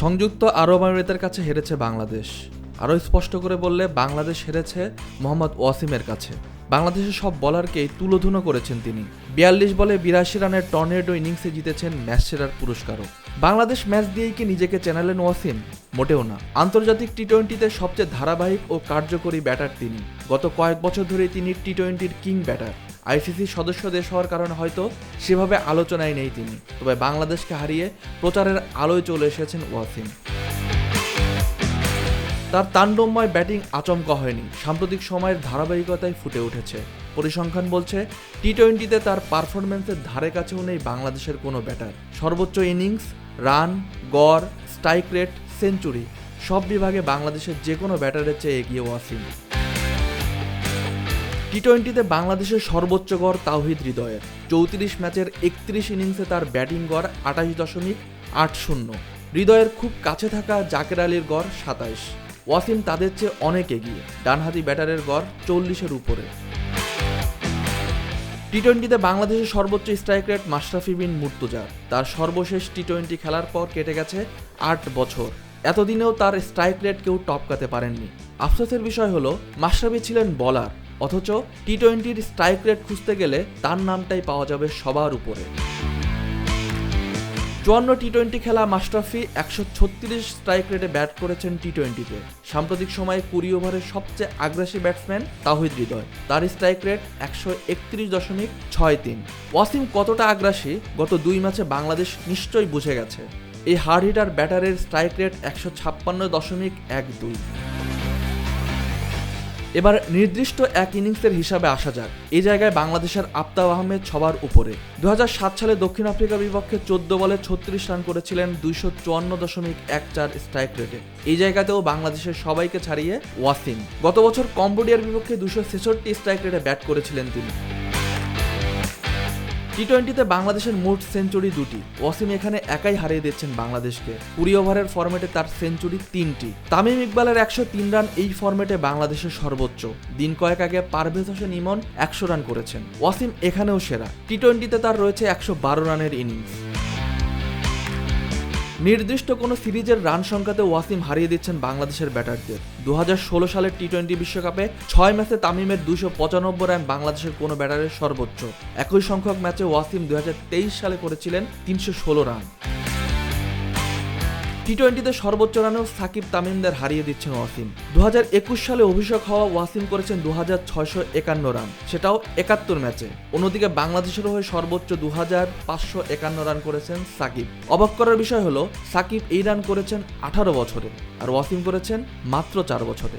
সংযুক্ত আরব আমিরাতের কাছে হেরেছে বাংলাদেশ। আরও স্পষ্ট করে বললে, বাংলাদেশ হেরেছে মোহাম্মদ ওয়াসিমের কাছে। বাংলাদেশের সব বলারকেই তুলোধুনো করেছেন তিনি। বিয়াল্লিশ বলে বিরাশি রানের টর্নেডো ইনিংসে জিতেছেন ম্যাচ সেরার পুরস্কারও। বাংলাদেশ ম্যাচ দিয়েই কি নিজেকে চেনালেন ওয়াসিম? মোটেও না। আন্তর্জাতিক টি টোয়েন্টিতে সবচেয়ে ধারাবাহিক ও কার্যকরী ব্যাটার তিনি। গত কয়েক বছর ধরেই তিনি টি টোয়েন্টির কিং ব্যাটার। আইসিসির সদস্য দেশ হওয়ার কারণে হয়তো সেভাবে আলোচনায় নেই তিনি। তবে বাংলাদেশকে হারিয়ে প্রচারের আলোয় চলে এসেছেন ওয়াসিম। তার তাণ্ডবময় ব্যাটিং আচমকা হয়নি। সাম্প্রতিক সময়ের ধারাবাহিকতায় ফুটে উঠেছে। পরিসংখ্যান বলছে টি টোয়েন্টিতে তার পারফরমেন্সের ধারে কাছেও নেই বাংলাদেশের কোনো ব্যাটার। সর্বোচ্চ ইনিংস, রান, গড়, স্ট্রাইক রেট, সেঞ্চুরি, সব বিভাগে বাংলাদেশের যে কোনো ব্যাটারের চেয়ে এগিয়ে ওয়াসিম। টি টোয়েন্টিতে বাংলাদেশের সর্বোচ্চ গড় তাওহিদ হৃদয়ের। চৌত্রিশ ম্যাচের একত্রিশ ইনিংসে তার ব্যাটিং গড় আঠাশ দশমিক আট শূন্য। হৃদয়ের খুব কাছে থাকা জাকের আলীর গড় সাতাইশ। ওয়াসিম তাদের চেয়ে অনেক এগিয়ে। ডানহাতি ব্যাটারের গড় চল্লিশের উপরে। টি টোয়েন্টিতে বাংলাদেশের সর্বোচ্চ স্ট্রাইক রেট মাশরাফি বিন মুর্তুজার তার সর্বশেষ টি টোয়েন্টি খেলার পর কেটে গেছে আট বছর। এতদিনেও তার স্ট্রাইক রেট কেউ টপকাতে পারেননি। আফসোসের বিষয় হলো, মাশরাফি ছিলেন বলার অথচ টি টোয়েন্টির স্ট্রাইক রেট খুঁজতে গেলে তার নামটাই পাওয়া যাবে সবার উপরে। চুয়ান্ন টি টোয়েন্টি খেলা মাশরাফি একশো ছত্রিশ স্ট্রাইক রেটে ব্যাট করেছেন টি টোয়েন্টিতে সাম্প্রতিক সময়ে কুড়ি ওভারের সবচেয়ে আগ্রাসী ব্যাটসম্যান তাহিদ হৃদয়। তার স্ট্রাইক রেট একশো একত্রিশ দশমিক ছয় তিন। ওয়াসিম কতটা আগ্রাসী গত দুই ম্যাচে বাংলাদেশ নিশ্চয়ই বুঝে গেছে। এই হার্ড হিটার ব্যাটারের স্ট্রাইক রেট একশো ছাপ্পান্ন দশমিক এক দুই। এবার নির্দিষ্ট এক ইনিংসের হিসাবে আসা যাক। এই জায়গায় বাংলাদেশের আফতাব আহমেদ সবার উপরে। দু হাজার সাত সালে দক্ষিণ আফ্রিকার বিপক্ষে চোদ্দ বলে ছত্রিশ রান করেছিলেন দুইশো চুয়ান্ন দশমিক এক চার স্ট্রাইক রেটে এই জায়গাতেও বাংলাদেশের সবাইকে ছাড়িয়ে ওয়াসিম। গত বছর কম্বোডিয়ার বিপক্ষে দুশো ছেষট্টি স্ট্রাইক রেটে ব্যাট করেছিলেন তিনি। টি টোয়েন্টিতে বাংলাদেশের মোট সেঞ্চুরি দুটি। ওয়াসিম এখানে একাই হারিয়ে দিচ্ছেন বাংলাদেশকে। কুড়ি ওভারের ফরম্যাটে তার সেঞ্চুরি তিনটি। তামিম ইকবালের একশো তিন রান এই ফরম্যাটে বাংলাদেশের সর্বোচ্চ। দিন কয়েক আগে পারভেজ হোসেন ইমন একশো রান করেছেন। ওয়াসিম এখানেও সেরা। টি টোয়েন্টিতে তার রয়েছে একশো বারো রানের ইনিংস। নির্দিষ্ট কোনো সিরিজের রান সংখ্যাতে ওয়াসিম হারিয়ে দিচ্ছেন বাংলাদেশের ব্যাটারদের। দুহাজার ষোলো সালের টি টোয়েন্টি বিশ্বকাপে ছয় ম্যাচে তামিমের দুশো পঁচানব্বই রান বাংলাদেশের কোনো ব্যাটারের সর্বোচ্চ। একই সংখ্যক ম্যাচে ওয়াসিম দু হাজার তেইশ সালে করেছিলেন তিনশো ষোলো রান। টি টোয়েন্টিতে সর্বোচ্চ রানেও সাকিব তামিমদের হারিয়ে দিচ্ছেন ওয়াসিম। দু হাজার একুশ সালে অভিষেক হওয়া ওয়াসিম করেছেন দু রান, সেটাও একাত্তর ম্যাচে। অন্যদিকে বাংলাদেশের হয়ে সর্বোচ্চ দু রান করেছেন সাকিব। অবাক করার বিষয় হলো, সাকিব এই রান করেছেন আঠারো বছরে, আর ওয়াসিম করেছেন মাত্র চার বছরে।